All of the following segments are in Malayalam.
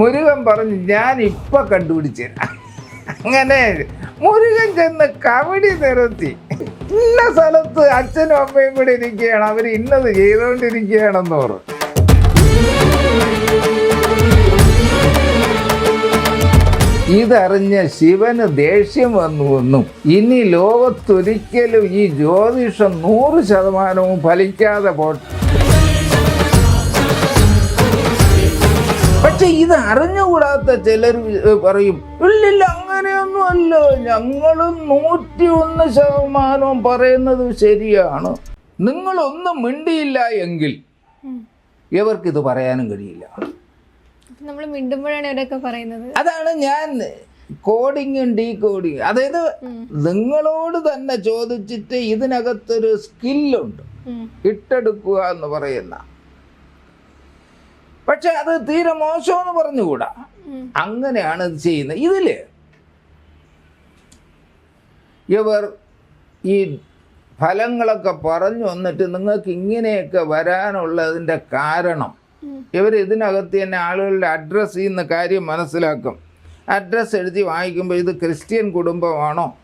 മുരുകൻ പറഞ്ഞു ഞാൻ ഇപ്പൊ കണ്ടുപിടിച്ചു അങ്ങനെ മുരുകൻ ചെന്ന് കവടി നിരത്തി. ഇന്ന സ്ഥലത്ത് അച്ഛനും അമ്മയും കൂടെ ഇരിക്കുകയാണ്. അവർ ഇന്നത് ചെയ്തുകൊണ്ടിരിക്കുകയാണെന്ന് പറഞ്ഞു. ഇതറിഞ്ഞ ശിവന് ദേഷ്യം വന്നുവെന്നും ഇനി ലോകത്തൊരിക്കലും ഈ ജ്യോതിഷം നൂറ് ശതമാനവും ഫലിക്കാതെ പോട്ടെ. പക്ഷെ ഇത് അറിഞ്ഞുകൂടാത്ത ചിലർ പറയും ഇല്ലില്ല അങ്ങനെയൊന്നും അല്ല ഞങ്ങളും നൂറ്റി ഒന്ന് ശതമാനവും പറയുന്നത് ശരിയാണ്. നിങ്ങളൊന്നും മിണ്ടിയില്ല എങ്കിൽ ഇവർക്കിത് പറയാനും കഴിയില്ല. നമ്മൾ മിണ്ടുമ്പോഴാണ് ഇവരൊക്കെ പറയുന്നത്. അതാണ് ഞാൻ കോഡിങ്ങും ഡീ കോഡിങ് അതായത് നിങ്ങളോട് തന്നെ ചോദിച്ചിട്ട് ഇതിനകത്തൊരു സ്കില്ലുണ്ട്. ഇട്ടെടുക്കുക എന്ന് പറയുന്ന പക്ഷെ അത് തീരെ മോശമെന്ന് പറഞ്ഞുകൂടാ. അങ്ങനെയാണ് ഇത് ചെയ്യുന്നത്. ഇതിൽ ഇവർ ഈ ഫലങ്ങളൊക്കെ പറഞ്ഞു വന്നിട്ട് നിങ്ങൾക്ക് ഇങ്ങനെയൊക്കെ വരാനുള്ളതിന്റെ കാരണം. ഇവർ ഇതിനകത്ത് തന്നെ ആളുകളുടെ അഡ്രസ്സ് ചെയ്യുന്ന കാര്യം മനസ്സിലാക്കും. അഡ്രസ്സ് എഴുതി വായിക്കുമ്പോൾ ഇത് ക്രിസ്ത്യൻ കുടുംബമാണോ?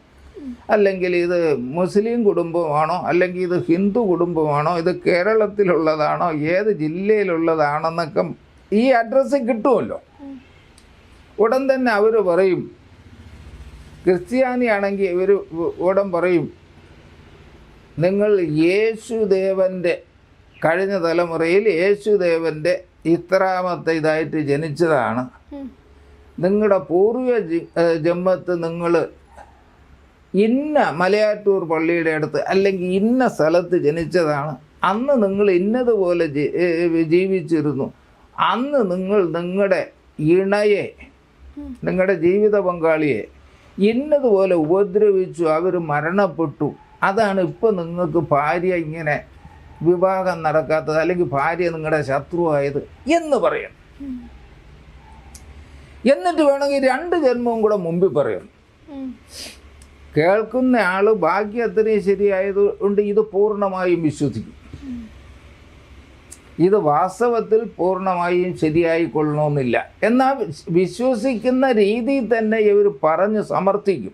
അല്ലെങ്കിൽ ഇത് മുസ്ലിം കുടുംബമാണോ അല്ലെങ്കിൽ ഇത് ഹിന്ദു കുടുംബമാണോ ഇത് കേരളത്തിലുള്ളതാണോ ഏത് ജില്ലയിലുള്ളതാണെന്നൊക്കെ ഈ അഡ്രസ്സ് കിട്ടുമല്ലോ. ഉടൻ തന്നെ അവർ പറയും. ക്രിസ്ത്യാനിയാണെങ്കിൽ ഇവർ ഉടൻ പറയും നിങ്ങൾ യേശുദേവന്റെ കഴിഞ്ഞ തലമുറയിൽ യേശുദേവന്റെ ഇത്രാമത്തെ ഇതായിട്ട് ജനിച്ചതാണ്. നിങ്ങളുടെ പൂർവ ജന്മത്ത് നിങ്ങൾ ഇന്ന മലയാറ്റൂർ പള്ളിയുടെ അടുത്ത് അല്ലെങ്കിൽ ഇന്ന സ്ഥലത്ത് ജനിച്ചതാണ്. അന്ന് നിങ്ങൾ ഇന്നതുപോലെ ജീവിച്ചിരുന്നു. അന്ന് നിങ്ങൾ നിങ്ങളുടെ ഇണയെ നിങ്ങളുടെ ജീവിത പങ്കാളിയെ ഇന്നതുപോലെ ഉപദ്രവിച്ചു അവർ മരണപ്പെട്ടു. അതാണ് ഇപ്പം നിങ്ങൾക്ക് ഭാര്യ ഇങ്ങനെ വിവാഹം നടക്കാത്തത് അല്ലെങ്കിൽ ഭാര്യ നിങ്ങളുടെ ശത്രുവായത് എന്ന് പറയും എന്നിട്ട് വേണമെങ്കിൽ രണ്ട് ജന്മവും കൂടെ മുമ്പിൽ പറയും ഉം. കേൾക്കുന്ന ആൾ ഭാഗ്യത്തിന് അത്രയും ശരിയായത് കൊണ്ട് ഇത് പൂർണമായും വിശ്വസിക്കും. ഇത് വാസ്തവത്തിൽ പൂർണമായും ശരിയായിക്കൊള്ളണമെന്നില്ല. എന്നാൽ വിശ്- വിശ്വസിക്കുന്ന രീതി തന്നെ ഇവർ പറഞ്ഞ് സമർത്ഥിക്കും.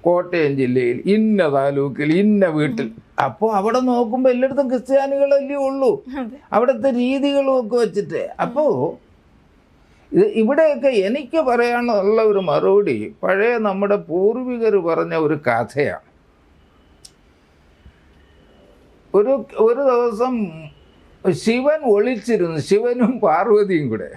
കോട്ടയം ജില്ലയിൽ ഇന്ന താലൂക്കിൽ ഇന്ന വീട്ടിൽ. അപ്പോൾ അവിടെ നോക്കുമ്പോൾ എല്ലായിടത്തും ക്രിസ്ത്യാനികളല്ലേ ഉള്ളൂ. അവിടുത്തെ രീതികളും ഒക്കെ വെച്ചിട്ട്. അപ്പോൾ ഇത് ഇവിടെയൊക്കെ എനിക്ക് പറയാനുള്ള ഒരു മറുപടി പഴയ നമ്മുടെ പൂർവികർ പറഞ്ഞ ഒരു കഥയാണ് ഒരു ഒരു ദിവസം ശിവൻ ഒളിച്ചിരുന്നു ശിവനും പാർവതിയും കൂടെ.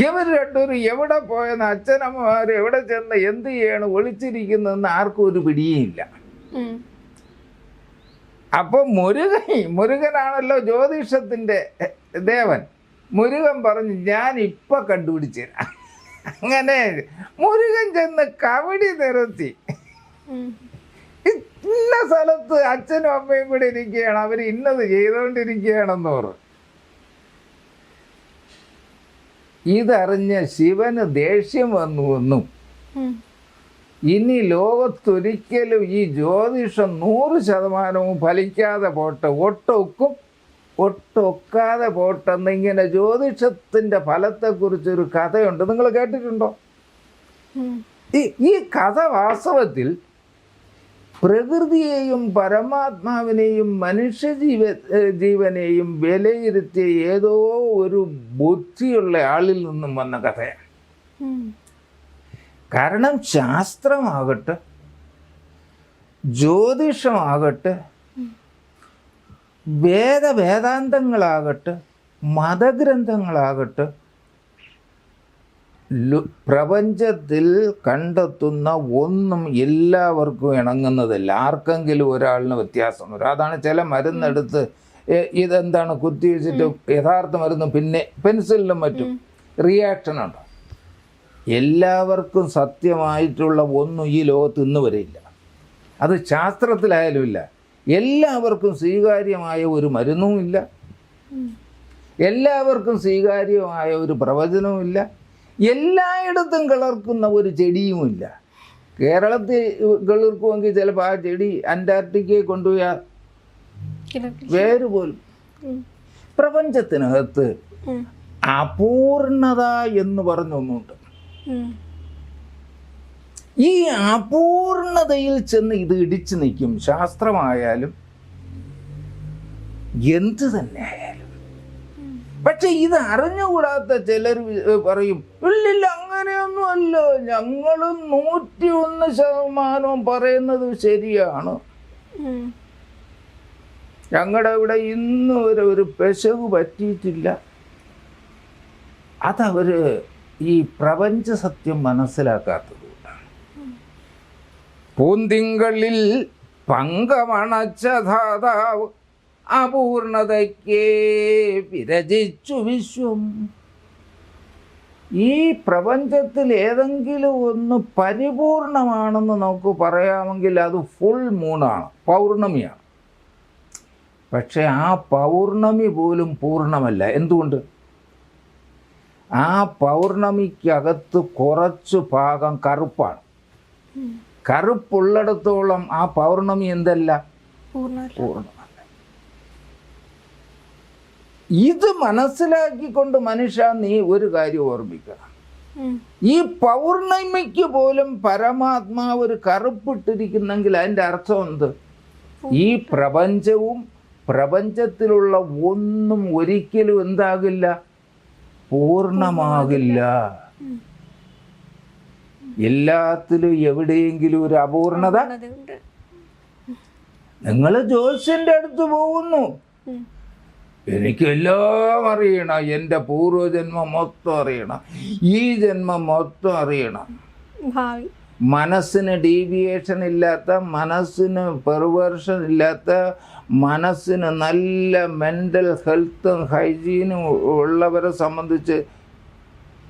ഇവർ രണ്ടുപേരും എവിടെ പോയെന്ന് അച്ഛനമ്മമാർ എവിടെ ചെന്ന് എന്ത് ചെയ്യണം ഒളിച്ചിരിക്കുന്നതെന്ന് ആർക്കും ഒരു പിടിയില്ല. അപ്പോൾ മുരുകൻ മുരുകനാണല്ലോ ജ്യോതിഷത്തിന്റെ ദേവൻ മുരുകൻ പറഞ്ഞു ഞാൻ ഇപ്പൊ കണ്ടുപിടിച്ചു അങ്ങനെ മുരുകൻ ചെന്ന് കവടി നിരത്തി. ഇന്ന സ്ഥലത്ത് അച്ഛനും അമ്മയും കൂടെ ഇരിക്കുകയാണ് അവർ ഇന്നത് ചെയ്തുകൊണ്ടിരിക്കുകയാണെന്ന് പറഞ്ഞു. ഇതറിഞ്ഞ ശിവന് ദേഷ്യം വന്നു എന്നും ഇനി ലോകത്തൊരിക്കലും ഈ ജ്യോതിഷം നൂറ് ശതമാനവും ഫലിക്കാതെ പോട്ടെ ഒട്ടൊക്കും. ഒട്ടൊക്കാതെ പോട്ടെന്നിങ്ങനെ ജ്യോതിഷത്തിന്റെ ഫലത്തെക്കുറിച്ചൊരു കഥയുണ്ട്. നിങ്ങൾ കേട്ടിട്ടുണ്ടോ? ഈ ഈ കഥ വാസ്തവത്തിൽ പ്രകൃതിയെയും പരമാത്മാവിനെയും മനുഷ്യ ജീവ ജീവനെയും വിലയിരുത്തിയ ഏതോ ഒരു ബുദ്ധിയുള്ള ആളിൽ നിന്നും വന്ന കഥയാണ്. കാരണം ശാസ്ത്രമാകട്ടെ ജ്യോതിഷമാകട്ടെ വേദവേദാന്തങ്ങളാകട്ടെ മതഗ്രന്ഥങ്ങളാകട്ടെ പ്രപഞ്ചത്തിൽ കണ്ടെത്തുന്ന ഒന്നും എല്ലാവർക്കും ഇണങ്ങുന്നതല്ല. ആർക്കെങ്കിലും ഒരാളിന് വ്യത്യാസം വരും. അതാണ് ചില മരുന്നെടുത്ത് ഇതെന്താണ് ഇതെന്താണ് കുത്തിവെച്ചിട്ട് യഥാർത്ഥ മരുന്ന് പിന്നെ പെൻസിലിനും മറ്റും റിയാക്ഷൻ ഉണ്ട്. എല്ലാവർക്കും സത്യമായിട്ടുള്ള ഒന്നും ഈ ലോകത്ത് ഇന്ന് വരെയില്ല അത് ശാസ്ത്രത്തിലായാലും ഇല്ല. എല്ലാവർക്കും സ്വീകാര്യമായ ഒരു മരുന്നുമില്ല എല്ലാവർക്കും സ്വീകാര്യമായ ഒരു പ്രവചനവുമില്ല എല്ലായിടത്തും കിളർക്കുന്ന ഒരു ചെടിയുമില്ല കേരളത്തിൽ കിളിർക്കുമെങ്കിൽ ചിലപ്പോൾ ആ ചെടി അന്റാർട്ടിക്കയെ കൊണ്ടുപോയാൽ വേര് പോലും. പ്രപഞ്ചത്തിനകത്ത് അപൂർണത എന്ന് പറഞ്ഞൊന്നുണ്ട്. ഈ അപൂർണതയിൽ ചെന്ന് ഇത് ഇടിച്ചു നിൽക്കും. ശാസ്ത്രമായാലും എന്ത് തന്നെ ആയാലും. പക്ഷെ ഇത് അറിഞ്ഞുകൂടാത്ത ചിലർ പറയും ഇല്ലില്ല അങ്ങനെയൊന്നും അല്ല. ഞങ്ങളും നൂറ്റി ഒന്ന് ശതമാനവും പറയുന്നത് ശരിയാണ്. ഞങ്ങളുടെ ഇവിടെ ഇന്ന് വരെ ഒരു പെശക് പറ്റിയിട്ടില്ല. അതവര് ഈ പ്രപഞ്ച സത്യം മനസ്സിലാക്കാത്തതുകൊണ്ടാണ് പൂന്തിങ്കളിൽ പങ്കമണച്ച ധാതാവ് അപൂർണതയ്ക്കേ വിരചിച്ചു വിശ്വം. ഈ പ്രപഞ്ചത്തിൽ ഏതെങ്കിലും ഒന്ന് പരിപൂർണമാണെന്ന് നമുക്ക് പറയാമെങ്കിൽ അത് ഫുൾ മൂണാണ് പൗർണമിയാണ്. പക്ഷെ ആ പൗർണമി പോലും പൂർണമല്ല എന്തുകൊണ്ട്? ആ പൗർണമിക്കകത്ത് കുറച്ച് ഭാഗം കറുപ്പാണ്. കറുപ്പുള്ളിടത്തോളം ആ പൗർണമി എന്തല്ല? പൂർണമല്ല. ഇത് മനസ്സിലാക്കിക്കൊണ്ട് മനുഷ്യ നീ ഒരു കാര്യം ഓർമ്മിക്കണം ഈ പൗർണമിക്ക് പോലും പരമാത്മാവ് ഒരു കറുപ്പിട്ടിരിക്കുന്നെങ്കിൽ അതിന്റെ അർത്ഥം എന്ത്? ഈ പ്രപഞ്ചവും പ്രപഞ്ചത്തിലുള്ള ഒന്നും ഒരിക്കലും എന്താകില്ല? പൂർണമാകില്ല. എല്ലാത്തിലും എവിടെയെങ്കിലും ഒരു അപൂർണത? നിങ്ങൾ ജോത്സ്യന്റെ അടുത്ത് പോകുന്നു. എനിക്കെല്ലാം അറിയണം. എന്റെ പൂർവജന്മം മൊത്തം അറിയണം. ഈ ജന്മം മൊത്തം അറിയണം. മനസ്സിന് ഡീവിയേഷൻ ഇല്ലാത്ത മനസ്സിന് പെർവേർഷൻ ഇല്ലാത്ത മനസ്സിന് നല്ല മെന്റൽ ഹെൽത്തും ഹൈജീനും ഉള്ളവരെ സംബന്ധിച്ച്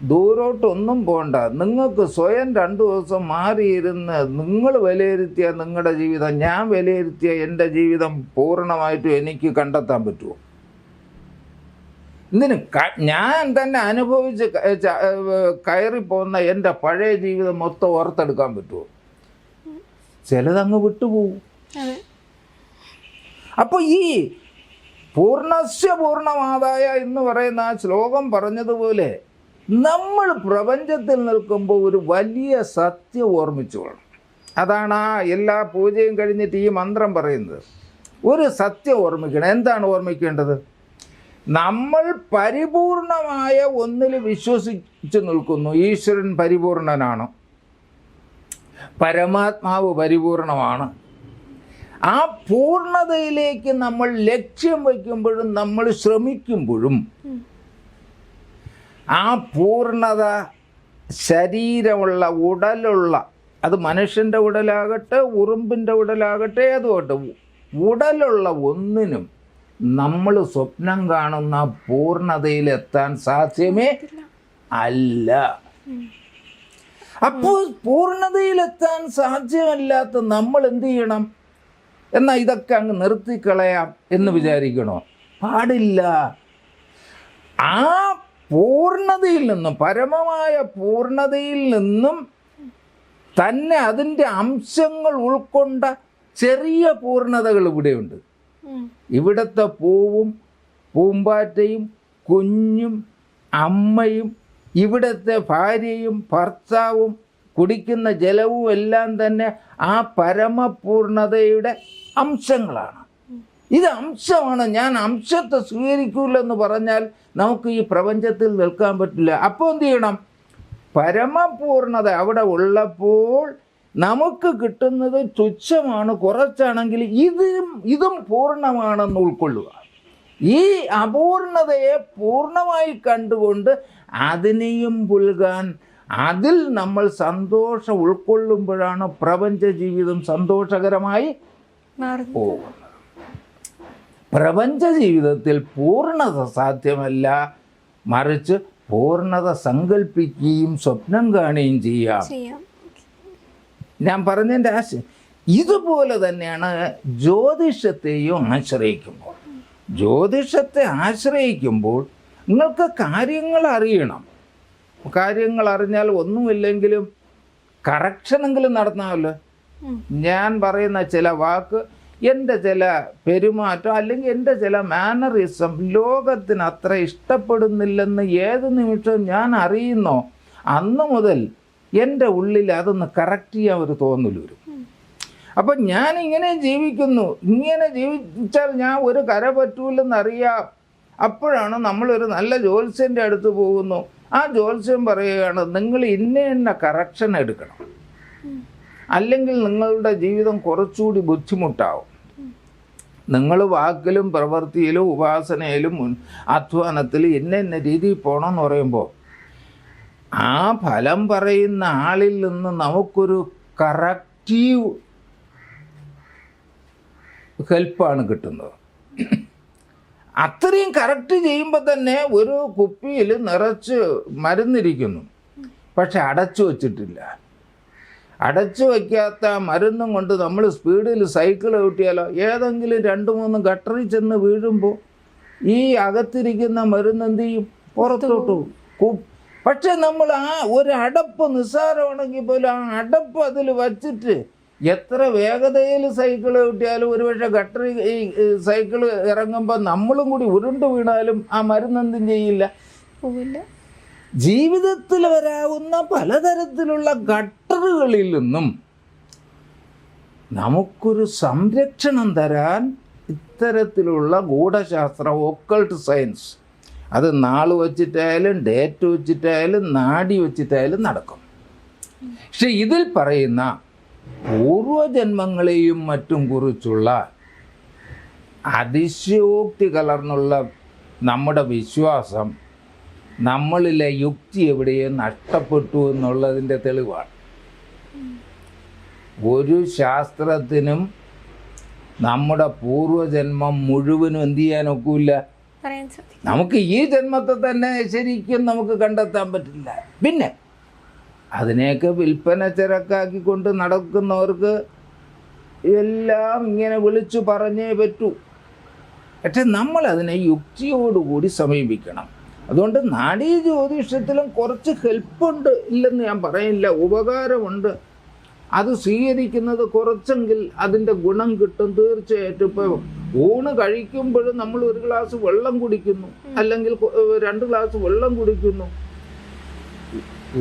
ദൂരോട്ടൊന്നും പോണ്ട. നിങ്ങൾക്ക് സ്വയം രണ്ടു ദിവസം മാറിയിരുന്ന് നിങ്ങൾ വിലയിരുത്തിയ നിങ്ങളുടെ ജീവിതം ഞാൻ വിലയിരുത്തിയ എന്റെ ജീവിതം പൂർണമായിട്ടും എനിക്ക് കണ്ടെത്താൻ പറ്റുമോ? ഇതിന് ഞാൻ തന്നെ അനുഭവിച്ച് കയറി പോകുന്ന കയറിപ്പോകുന്ന എന്റെ പഴയ ജീവിതം മൊത്തം ഓർത്തെടുക്കാൻ പറ്റുമോ? ചിലതങ്ങ് വിട്ടുപോകും. അപ്പോൾ ഈ പൂർണസ്യ പൂർണമാതായ എന്ന് പറയുന്ന ആ ശ്ലോകം പറഞ്ഞതുപോലെ നമ്മൾ പ്രപഞ്ചത്തിൽ നിൽക്കുമ്പോൾ ഒരു വലിയ സത്യം ഓർമ്മിച്ചോളണം അതാണ് ആ എല്ലാ പൂജയും കഴിഞ്ഞിട്ട് ഈ മന്ത്രം പറയുന്നത്. ഒരു സത്യം ഓർമ്മിക്കണം. എന്താണ് ഓർമ്മിക്കേണ്ടത്? നമ്മൾ പരിപൂർണമായ ഒന്നിൽ വിശ്വസിച്ച് നിൽക്കുന്നു. ഈശ്വരൻ പരിപൂർണനാണ്. പരമാത്മാവ് പരിപൂർണമാണ്. ആ പൂർണതയിലേക്ക് നമ്മൾ ലക്ഷ്യം വയ്ക്കുമ്പോഴും നമ്മൾ ശ്രമിക്കുമ്പോഴും ആ പൂർണത ശരീരമുള്ള ഉടലുള്ള അത് മനുഷ്യന്റെ ഉടലാകട്ടെ ഉറുമ്പിന്റെ ഉടലാകട്ടെ അതുകൊണ്ട് ഉടലുള്ള ഒന്നിനും നമ്മൾ സ്വപ്നം കാണുന്ന പൂർണതയിലെത്താൻ സാധ്യമേ അല്ല. അപ്പോൾ പൂർണതയിലെത്താൻ സാധ്യമല്ലാത്ത നമ്മൾ എന്ത് ചെയ്യണം? എന്നാൽ ഇതൊക്കെ അങ്ങ് നിർത്തിക്കളയാം എന്ന് വിചാരിക്കണോ? പാടില്ല. ആ പൂർണതയിൽ നിന്നും പരമമായ പൂർണതയിൽ നിന്നും തന്നെ അതിന്റെ അംശങ്ങൾ ഉൾക്കൊണ്ട ചെറിയ പൂർണതകൾ ഇവിടെയുണ്ട്. ഇവിടുത്തെ പൂവും പൂമ്പാറ്റയും കുഞ്ഞും അമ്മയും ഇവിടുത്തെ ഭാര്യയും ഭർത്താവും കുടിക്കുന്ന ജലവും എല്ലാം തന്നെ ആ പരമപൂർണതയുടെ അംശങ്ങളാണ് ഇത് അംശമാണ്. ഞാൻ അംശത്തെ സ്വീകരിക്കൂലെന്ന് പറഞ്ഞാൽ നമുക്ക് ഈ പ്രപഞ്ചത്തിൽ നിൽക്കാൻ പറ്റില്ല. അപ്പോൾ എന്ത് ചെയ്യണം? പരമപൂർണത അവിടെ ഉള്ളപ്പോൾ നമുക്ക് കിട്ടുന്നത് തുച്ഛമാണ്. കുറച്ചാണെങ്കിൽ ഇതും ഇതും പൂർണമാണെന്ന് ഉൾക്കൊള്ളുക. ഈ അപൂർണതയെ പൂർണമായി കണ്ടുകൊണ്ട് അതിനെയും പുൽകാൻ അതിൽ നമ്മൾ സന്തോഷം ഉൾക്കൊള്ളുമ്പോഴാണ് പ്രപഞ്ച ജീവിതം സന്തോഷകരമായി പോകുന്നത്. പ്രപഞ്ച ജീവിതത്തിൽ പൂർണത സാധ്യമല്ല. മറിച്ച് പൂർണത സങ്കല്പിക്കുകയും സ്വപ്നം കാണുകയും ചെയ്യാം. ഞാൻ പറഞ്ഞതിന്റെ ആശയം ഇതുപോലെ തന്നെയാണ് ജ്യോതിഷത്തെയും ആശ്രയിക്കുമ്പോൾ. ജ്യോതിഷത്തെ ആശ്രയിക്കുമ്പോൾ നിങ്ങൾക്ക് കാര്യങ്ങൾ അറിയണം. കാര്യങ്ങൾ അറിഞ്ഞാൽ ഒന്നുമില്ലെങ്കിലും കറക്ഷനെങ്കിലും നടത്താമല്ലോ ഞാൻ പറയുന്ന ചില വാക്ക് എന്റെ ചില പെരുമാറ്റം അല്ലെങ്കിൽ എന്റെ ചില മാനറിസം ലോകത്തിന് അത്ര ഇഷ്ടപ്പെടുന്നില്ലെന്ന് ഏത് നിമിഷവും ഞാൻ അറിയുന്നോ? അന്ന് മുതൽ എന്റെ ഉള്ളിൽ അതൊന്ന് കറക്റ്റ് ചെയ്യാൻ ഒരു തോന്നൽ അപ്പം ഞാൻ ഇങ്ങനെ ജീവിക്കുന്നു. ഇങ്ങനെ ജീവിച്ചാൽ ഞാൻ ഒരു കര പറ്റൂലെന്നറിയാം അപ്പോഴാണ് നമ്മളൊരു നല്ല ജ്യോത്സ്യന്റെ അടുത്ത് പോകുന്നു. ആ ജ്യോത്സ്യം പറയുകയാണ് നിങ്ങൾ ഇന്ന ഇന്ന കറക്ഷൻ എടുക്കണം. അല്ലെങ്കിൽ നിങ്ങളുടെ ജീവിതം കുറച്ചുകൂടി ബുദ്ധിമുട്ടാവും. നിങ്ങൾ വാക്കിലും പ്രവൃത്തിയിലും ഉപാസനയിലും അധ്വാനത്തിൽ ഇന്ന ഇന്ന രീതിയിൽ പോകണമെന്ന് പറയുമ്പോൾ ആ ഫലം പറയുന്ന ആളിൽ നിന്ന് നമുക്കൊരു കറക്റ്റീവ് ഹെൽപ്പാണ് കിട്ടുന്നത്. അത്രയും കറക്റ്റ് ചെയ്യുമ്പോൾ തന്നെ ഒരു കുപ്പിയിൽ നിറച്ച് മരുന്നിരിക്കുന്നു. പക്ഷെ അടച്ചു വച്ചിട്ടില്ല. അടച്ചു വയ്ക്കാത്ത മരുന്നും കൊണ്ട് നമ്മൾ സ്പീഡിൽ സൈക്കിൾ ഊട്ടിയാലോ ഏതെങ്കിലും രണ്ട് മൂന്ന് ഗട്ടറിൽ ചെന്ന് വീഴുമ്പോൾ ഈ അകത്തിരിക്കുന്ന മരുന്ന് എന്ത് ചെയ്യും? പുറത്തോട്ട് പോകും. പക്ഷെ നമ്മൾ ആ ഒരു അടപ്പ് നിസ്സാരമാണെങ്കിൽ പോലും ആ അടപ്പ് അതിൽ വച്ചിട്ട് എത്ര വേഗതയിൽ സൈക്കിൾ കിട്ടിയാലും ഒരുപക്ഷെ ഗട്ടറി ഈ സൈക്കിൾ ഇറങ്ങുമ്പോൾ നമ്മളും കൂടി ഉരുണ്ട് വീണാലും ആ മരുന്ന് എന്തും ചെയ്യില്ല. ജീവിതത്തിൽ വരാവുന്ന പലതരത്തിലുള്ള ഗട്ടറുകളിൽ നിന്നും നമുക്കൊരു സംരക്ഷണം തരാൻ ഇത്തരത്തിലുള്ള ഗൂഢശാസ്ത്ര ഒക്കൾട്ട് സയൻസ്. അത് നാൾ വച്ചിട്ടായാലും ഡേറ്റ് വച്ചിട്ടായാലും നാടി വച്ചിട്ടായാലും നടക്കും. പക്ഷെ ഇതിൽ പറയുന്ന പൂർവജന്മങ്ങളെയും മറ്റും കുറിച്ചുള്ള അതിശയോക്തി കലർന്നുള്ള നമ്മുടെ വിശ്വാസം നമ്മളിലെ യുക്തി എവിടെയോ നഷ്ടപ്പെട്ടു എന്നുള്ളതിന്റെ തെളിവാണ്. ഒരു ശാസ്ത്രത്തിനും നമ്മുടെ പൂർവജന്മം മുഴുവനും എന്ത് ചെയ്യാനൊക്കില്ല നമുക്ക് ഈ ജന്മത്തെ തന്നെ ശരിക്കും നമുക്ക് കണ്ടെത്താൻ പറ്റില്ല. പിന്നെ അതിനെയൊക്കെ വിൽപ്പന ചരക്കാക്കിക്കൊണ്ട് നടക്കുന്നവർക്ക് എല്ലാം ഇങ്ങനെ വിളിച്ചു പറഞ്ഞേ പറ്റൂ. പക്ഷെ നമ്മൾ അതിനെ യുക്തിയോടുകൂടി സമീപിക്കണം. അതുകൊണ്ട് നാടീ ജ്യോതിഷത്തിലും കുറച്ച് ഹെൽപ്പുണ്ട് ഇല്ലെന്ന് ഞാൻ പറയില്ല ഉപകാരമുണ്ട്. അത് സ്വീകരിക്കുന്നത് കുറച്ചെങ്കിൽ അതിന്റെ ഗുണം കിട്ടും തീർച്ചയായിട്ടും. ഇപ്പോൾ ഊണ് കഴിക്കുമ്പോഴും നമ്മൾ ഒരു ഗ്ലാസ് വെള്ളം കുടിക്കുന്നു അല്ലെങ്കിൽ രണ്ട് ഗ്ലാസ് വെള്ളം കുടിക്കുന്നു.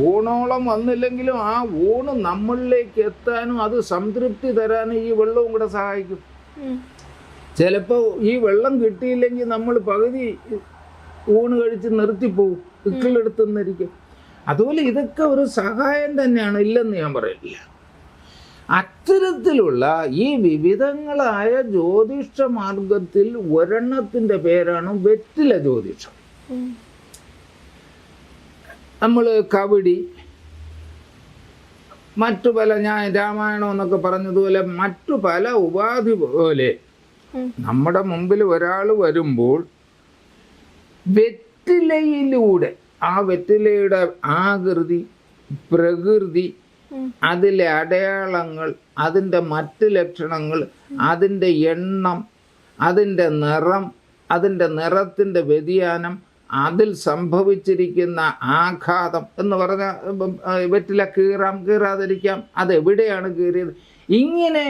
ഊണോളം വന്നില്ലെങ്കിലും ആ ഊണ് നമ്മളിലേക്ക് എത്താനും അത് സംതൃപ്തി തരാനും ഈ വെള്ളവും കൂടെ സഹായിക്കും. ചിലപ്പോൾ ഈ വെള്ളം കിട്ടിയില്ലെങ്കിൽ നമ്മൾ പകുതി ഊണ് കഴിച്ച് നിർത്തിപ്പോവും. ഇക്കിളെടുത്തെന്നിരിക്കും അതുപോലെ ഇതൊക്കെ ഒരു സഹായം തന്നെയാണ്. ഇല്ലെന്ന് ഞാൻ പറയില്ല. അത്തരത്തിലുള്ള ഈ വിവിധങ്ങളായ ജ്യോതിഷ മാർഗത്തിൽ ഒരെണ്ണത്തിന്റെ പേരാണ് വെറ്റില ജ്യോതിഷം. നമ്മൾ നമ്മൾ കബഡി മറ്റു പല ഞാൻ രാമായണം എന്നൊക്കെ പറഞ്ഞതുപോലെ മറ്റു പല ഉപാധി പോലെ നമ്മുടെ മുമ്പിൽ ഒരാൾ വരുമ്പോൾ വെറ്റിലയിലൂടെ ആ വെറ്റിലയുടെ ആകൃതി പ്രകൃതി. അതിലെ അടയാളങ്ങൾ അതിന്റെ മറ്റ് ലക്ഷണങ്ങൾ അതിന്റെ എണ്ണം അതിന്റെ നിറം അതിന്റെ നിറത്തിന്റെ വ്യതിയാനം അതിൽ സംഭവിച്ചിരിക്കുന്ന ആഘാതം എന്ന് പറഞ്ഞാൽ വെറ്റില കീറാം കീറാതിരിക്കാം അതെവിടെയാണ് കീറിയത് ഇങ്ങനെ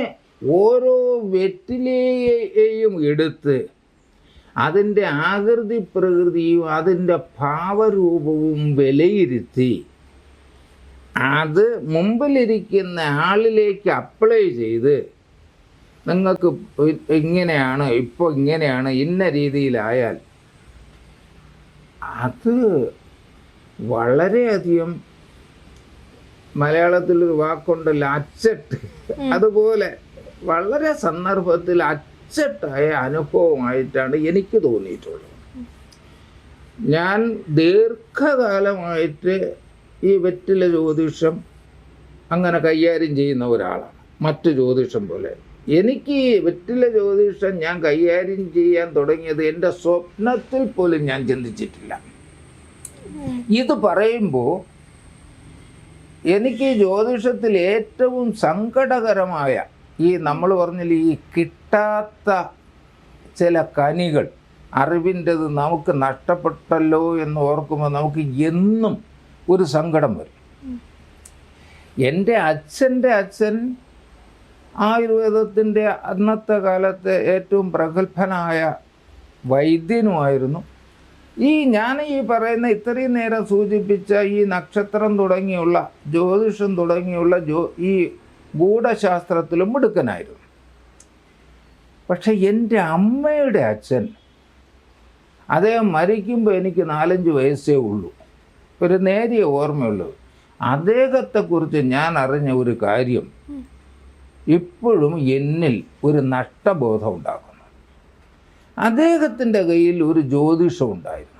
ഓരോ വെറ്റിലയെയും എടുത്ത് അതിന്റെ ആകൃതി പ്രകൃതിയും അതിന്റെ ഭാവരൂപവും വിലയിരുത്തി അത് മുമ്പിലിരിക്കുന്ന ആളിലേക്ക് അപ്ലൈ ചെയ്ത് നിങ്ങൾക്ക് ഇങ്ങനെയാണ് ഇപ്പോൾ ഇങ്ങനെയാണ് ഇന്ന രീതിയിലായാൽ അത് വളരെയധികം മലയാളത്തിൽ ഒരു വാക്കുണ്ടല്ലോ അച്ചട്ട്. അതുപോലെ വളരെ സന്ദർഭത്തിൽ അച്ചട്ടായ അനുഭവമായിട്ടാണ് എനിക്ക് തോന്നിയിട്ടുള്ളത്. ഞാൻ ദീർഘകാലമായിട്ട് ഈ വെറ്റില ജ്യോതിഷം അങ്ങനെ കൈകാര്യം ചെയ്യുന്ന ഒരാളാണ്. മറ്റു ജ്യോതിഷം പോലെ. എനിക്ക് ഈ വെറ്റില ജ്യോതിഷം ഞാൻ കൈകാര്യം ചെയ്യാൻ തുടങ്ങിയത് എന്റെ സ്വപ്നത്തിൽ പോലും ഞാൻ ചിന്തിച്ചിട്ടില്ല. ഇത് പറയുമ്പോൾ എനിക്ക് ജ്യോതിഷത്തിൽ ഏറ്റവും സങ്കടകരമായ ഈ നമ്മൾ പറഞ്ഞില്ല ഈ കിട്ടാത്ത ചില കനികൾ അറിവിന്റെത് നമുക്ക് നഷ്ടപ്പെട്ടല്ലോ എന്ന് ഓർക്കുമ്പോൾ നമുക്ക് എന്നും ഒരു സങ്കടം വരും. എന്റെ അച്ഛന്റെ അച്ഛൻ ആയുർവേദത്തിന്റെ അന്നത്തെ കാലത്തെ ഏറ്റവും പ്രഗത്ഭനായ വൈദ്യനുമായിരുന്നു. ഈ ഞാൻ ഈ പറയുന്ന ഇത്രയും നേരം സൂചിപ്പിച്ച ഈ നക്ഷത്രം തുടങ്ങിയുള്ള ജ്യോതിഷം തുടങ്ങിയുള്ള ജോ ഈ ഗൂഢശാസ്ത്രത്തിലും മിടുക്കനായിരുന്നു. പക്ഷെ എന്റെ അമ്മയുടെ അച്ഛൻ അദ്ദേഹം മരിക്കുമ്പോൾ എനിക്ക് നാലഞ്ച് വയസ്സേ ഉള്ളൂ. ഒരു നേരിയ ഓർമ്മയുള്ളത് അദ്ദേഹത്തെക്കുറിച്ച് ഞാൻ അറിഞ്ഞ ഒരു കാര്യം ഇപ്പോഴും എന്നിൽ ഒരു നഷ്ടബോധം ഉണ്ടാക്കുന്നു. അദ്ദേഹത്തിന്റെ കയ്യിൽ ഒരു ജ്യോതിഷം ഉണ്ടായിരുന്നു